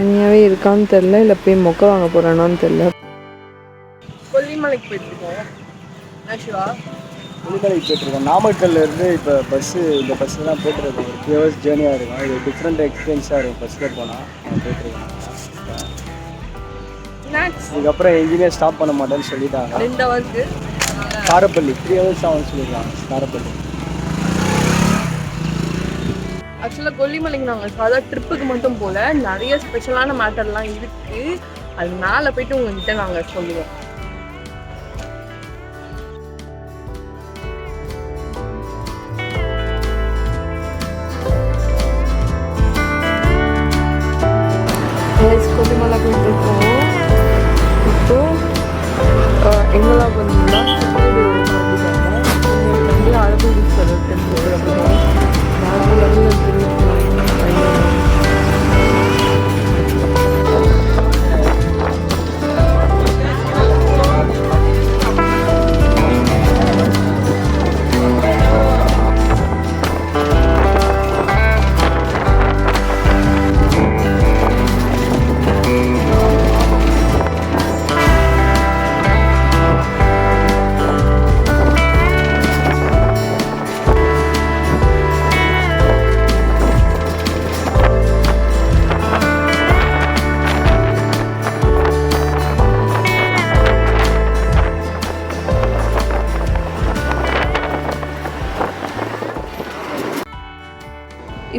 உண்மையாகவே இருக்கான்னு தெரில இல்லை போய் மொக்க வாங்க போகிறானான்னு தெரில கொல்லிமலைக்கு போயிட்டுருக்கோம் ஆக்சுவலா புலிமலைக்கு போயிட்டுருக்கோம் நாமக்கல்ல இருந்து இப்போ பஸ்ஸு இந்த பஸ்ஸில் தான் போயிட்டுருக்கோம் ஒரு த்ரீ ஹவர்ஸ் ஜேர்னியாக இருக்கும். இது டிஃப்ரெண்ட் எக்ஸ்பீரியன்ஸாக இருக்கும். பஸ்ஸில் போனால் போயிட்டுருக்கோம். ஸ்நாக்ஸ் இதுக்கப்புறம் எங்கேயுமே ஸ்டாப் பண்ண மாட்டேன்னு சொல்லிட்டாங்க. காரப்பள்ளி. த்ரீ ஹவர்ஸ் ஆகும்னு சொல்லியிருக்காங்க. காரப்பள்ளி. ஆக்சுவலாக கொல்லிமலைக்கு நாங்கள் சாதா ட்ரிப்புக்கு மட்டும் போல நிறைய ஸ்பெஷலான மேட்டர்லாம் இருக்குது அது மேலே போயிட்டு உங்ககிட்ட நாங்கள் சொல்லுவோம்.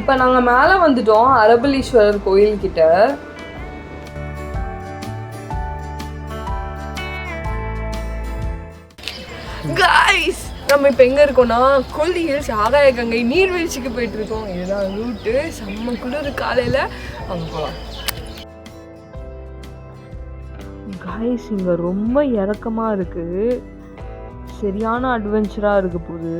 இப்போ நாங்கள் மேலே வந்துட்டோம் அரபலீஸ்வரர் கோயில்கிட்ட. காய்ஸ் நம்ம இப்போ எங்கே இருக்கோம்னா கொல்லி ஹில்ஸ் ஆகாய கங்கை நீர்வீழ்ச்சிக்கு போயிட்டு இருக்கோம் இதுதான் ரூட்டு. செம்ம குளிர் காலையில். அங்கே போகலாம் காய்ஸ் இங்கே ரொம்ப இறக்கமாக இருக்குது சரியான அட்வென்ச்சராக இருக்க போகுது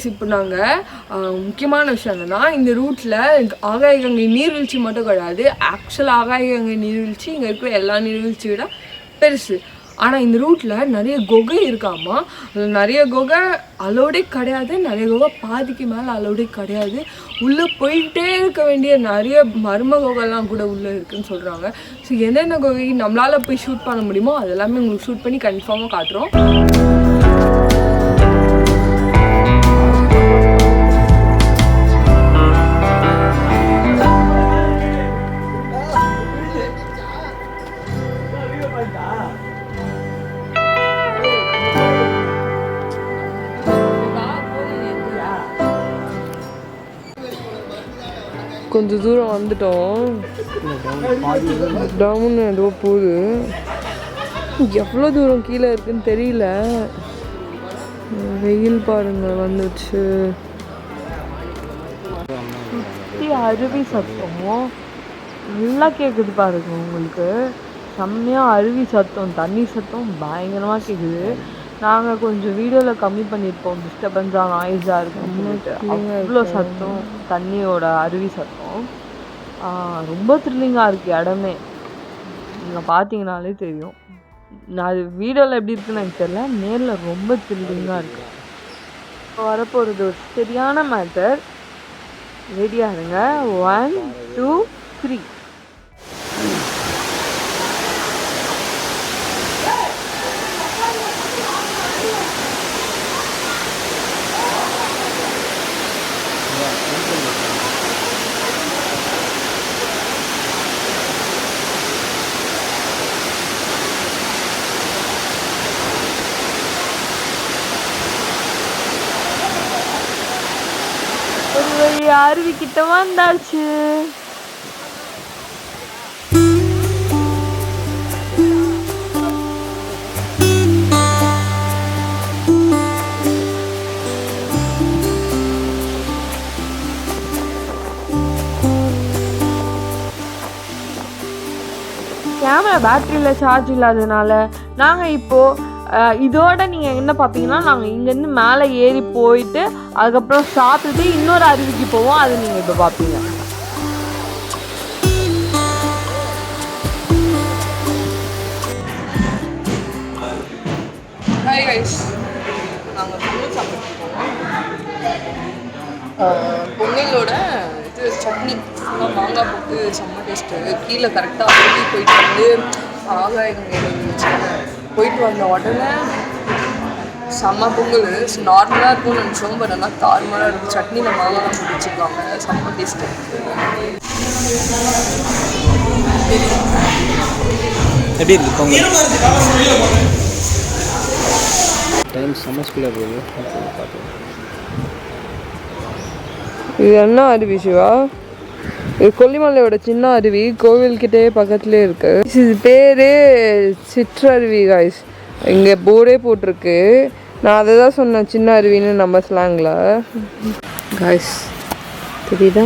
கைஸ் நாங்கள் முக்கியமான விஷயம் என்னன்னா இந்த ரூட்டில் ஆகாய கங்கை நீர்வீழ்ச்சி மட்டும் கிடையாது. ஆக்சுவல் ஆகாயகங்கை நீர்வீழ்ச்சி இங்கே இருக்கிற எல்லா நீர்வீழ்ச்சியை விட பெருசு. ஆனால் இந்த ரூட்டில் நிறைய குகை இருக்காமா? நிறைய குகை அலோடே கிடையாது. நிறைய குகை பாதிக்கு மேலே அலோடே கிடையாது. உள்ளே போயிட்டே இருக்க வேண்டிய நிறைய மர்ம குகைலாம் கூட உள்ளே இருக்குன்னு சொல்கிறாங்க ஸோ என்னென்ன குகை நம்மளால் போய் ஷூட் பண்ண முடியுமோ அதெல்லாமே உங்களுக்கு ஷூட் பண்ணி கன்ஃபார்மாக காட்டுறோம். கொஞ்சம் தூரம் வந்துட்டோம். டவுன் ஏதோ போகுது. எவ்வளோ தூரம் கீழே இருக்குன்னு தெரியல. வெயில் பாருங்க வந்துச்சு சுற்றி அருவி சத்தம். நல்லா கேட்குது பாருங்க உங்களுக்கு. செம்மையாக அருவி சத்தம் தண்ணி சத்தம் பயங்கரமாக கேட்குது நாங்கள் கொஞ்சம் வீடியோவில் கம்மி பண்ணியிருப்போம் டிஸ்டர்பன்ஸாக நாய்ஸாக இருக்கும்னுட்டு அவ்வளோ சத்தம் தண்ணியோட அருவி சத்தம். ரொம்ப த்ரில்லிங்காக இருக்குது இடமே. நீங்கள் பார்த்தீங்கனாலே தெரியும். நான் அது வீடியோவில் எப்படி இருக்குன்னு எனக்கு தெரியல. நேரில் ரொம்ப த்ரில்லிங்காக இருக்கு. இப்போ வரப்போகிறது ஒரு சரியான மேட்டர் ரெடியாக இருங்க ஒன் டூ த்ரீ ஒரு வழி அருவி கிட்ட வந்தாச்சு. கேமரா பேட்டரியில் சார்ஜ் இல்லாததுனால நாங்கள் இப்போது இதோட நீங்கள் என்ன பார்த்தீங்கன்னா நாங்கள் இங்கேருந்து மேலே ஏறி போயிட்டு அதுக்கப்புறம் சாப்பிட்டுட்டு இன்னொரு அருவிக்கு போவோம். அது நீங்கள் இப்போ பார்ப்பீங்க கைஸ் நாங்கள் பொங்கல் சாப்பிட்ருக்கோம் பொங்கலோட இது சட்னி. ஃபுல்லாக மாங்காய் போட்டு செம்ம டேஸ்ட்டு கீழே கரெக்டாக போயிட்டு வந்து ஆகாயம் இருந்துச்சு போயிட்டு வந்த உடனே செம்ம பொங்கல். நார்மலாக இருக்கும்னு நினச்சோம் பட் நல்லா தாறுமாறாக இருக்கும். சட்னியில் மாங்காய் போட்டு வச்சுருக்காங்க செம்ம டேஸ்ட்டு எப்படி இருக்கு பொங்கல்? டைம் செம்ம ஸ்பீடாக போகுது. பார்த்து இது என்ன அருவி சிவா? இது கொல்லிமலையோட சின்ன அருவி. கோவில்கிட்டே பக்கத்துலேயே இருக்கு. இது பேரு சிற்றருவி காய்ஸ் இங்கே போர்டே போட்டிருக்கு. நான் அதை தான் சொன்னேன் சின்ன அருவின்னு நம்ம ஸ்லாங்கில் காய்ஸ் தெரியுதா?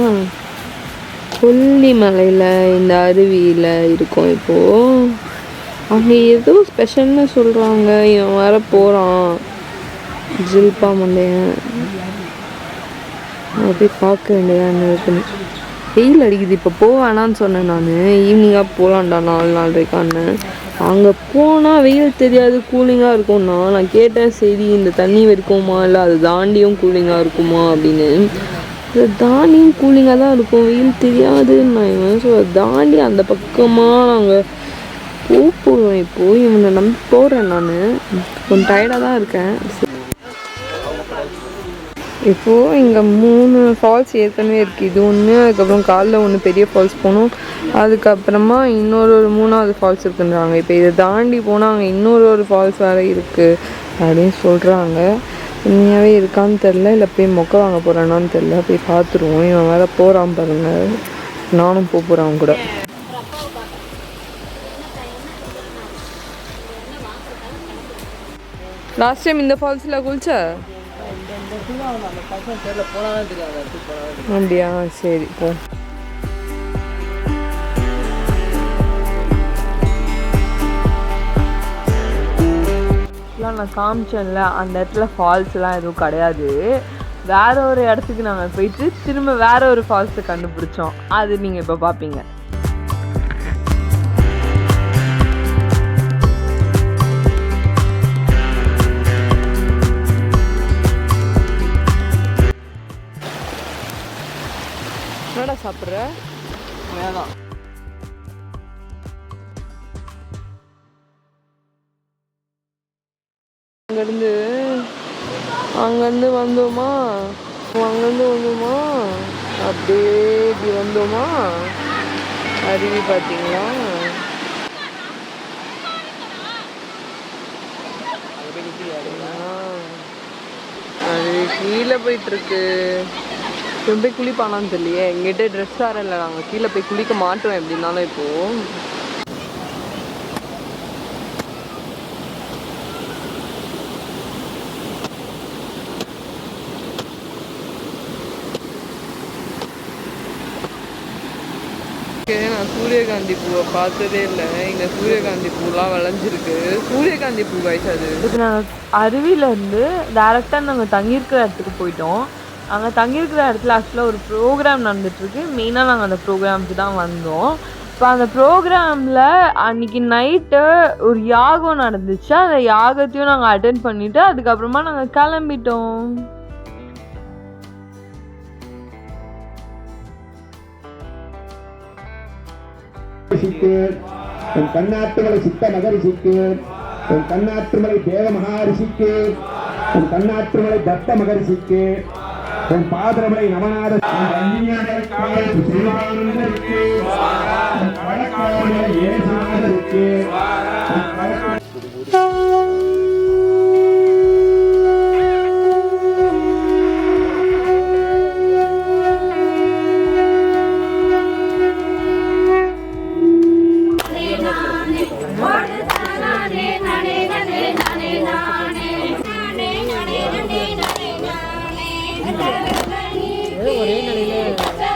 கொல்லிமலையில் இந்த அருவியில் இருக்கோம் இப்போது அங்கே ஏதோ ஸ்பெஷல்னு சொல்கிறாங்க இவன் வர போகிறான் ஜில்பா மண்டையன். அப்படி பார்க்க வேண்டியதாக என்ன இருக்குன்னு. வெயில் அடிக்குது இப்போ போக வேணான்னு சொன்னேன் நான். ஈவினிங்காக போகலான்டா நாலு நாலரைக்கான்னு. அங்கே போனால் வெயில் தெரியாது கூலிங்காக இருக்கும்னா நான் கேட்டேன் சரி இந்த தண்ணி வரைக்குமா இல்லை அது தாண்டியும் கூலிங்காக இருக்குமா அப்படின்னு. அதை தாண்டியும் கூலிங்காக தான் இருக்கும் வெயில் தெரியாதுன்னு நான் இவன் ஸோ தாண்டி அந்த பக்கமாக நாங்கள் போக போகிறோம் இப்போது இவனை நம்பி போகிறேன் நான். கொஞ்சம் டயர்டாக தான் இருக்கேன். இப்போது இங்கே மூணு ஃபால்ஸ் ஏற்கனவே இருக்குது இது ஒன்று அதுக்கப்புறம் காலைல ஒன்று பெரிய ஃபால்ஸ் போகணும் அதுக்கப்புறமா இன்னொரு ஒரு மூணாவது ஃபால்ஸ் இருக்குன்றாங்க. இப்போ இதை தாண்டி போனால் அங்கே இன்னொரு ஒரு ஃபால்ஸ் வேறு இருக்குது அப்படின்னு சொல்கிறாங்க உண்மையாகவே இருக்கான்னு தெரில இல்லை போய் மொக்க வாங்க போகிறானான்னு தெரில போய் பார்த்துருவோம். இவன் வேறு போகிறான் பாருங்க. நானும் போக போகிறான் கூட. லாஸ்ட் டைம் இந்த ஃபால்ஸில் குளிச்ச? அப்படியா? சரி போ. நான் காமிச்சேன்ல அந்த இடத்துல ஃபால்ஸ்லாம் எதுவும் கிடையாது. வேற ஒரு இடத்துக்கு நாங்கள் போயிட்டு திரும்ப வேற ஒரு ஃபால்ஸை கண்டுபிடிச்சோம். அது நீங்கள் இப்போ பார்ப்பீங்க என்னடா சாப்பிட்ற? வேணாம். அங்கேருந்து அங்கேருந்து வந்தோமா? அங்கேருந்து வந்தோமா? அப்படியே இப்படி வந்தோமா? அருவி பார்த்தீங்களா? அது கீழே போயிட்டு இருக்கு இவன் போய் குளிப்பானான்னு தெரியலையே. எங்கிட்ட ட்ரெஸ் வேற இல்லை. நாங்கள் கீழே போய் குளிக்க மாட்டோம் எப்படின்னாலும் இப்போ. ஓகே, நான் சூரியகாந்தி பூவை பார்த்ததே இல்லை. இங்கே சூரியகாந்தி பூலாம் விளைஞ்சிருக்கு. சூரியகாந்தி பூ காய்ச்சி அது. இப்போ நாங்கள் அருவியிலேருந்து டேரெக்டாக நாங்கள் தங்கியிருக்கிற இடத்துக்கு போயிட்டோம். அங்கே தங்கியிருக்கிற இடத்துல ஆக்சுவலாக ஒரு ப்ரோக்ராம் நடந்துட்டுருக்கு. மெயினாக நாங்கள் அந்த ப்ரோக்ராமுக்கு தான் வந்தோம். இப்போ அந்த ப்ரோக்ராமில் அன்னைக்கு நைட்டு ஒரு யாகம் நடந்துச்சு. அந்த யாகத்தையும் நாங்கள் அட்டென்ட் பண்ணிவிட்டு அதுக்கப்புறமா நாங்கள் கிளம்பிட்டோம். என் கண்ணாற்றுமலை சித்த மகரிஷிக்கு என் கண்ணாற்றுமலை தேவ மகாரிஷிக்கு. என் கண்ணாற்றுமலை தத்த மகரிஷிக்கு என் பாதரமலை நவநாத என் அந்நியானருக்காய் சிவானந்தருக்கு,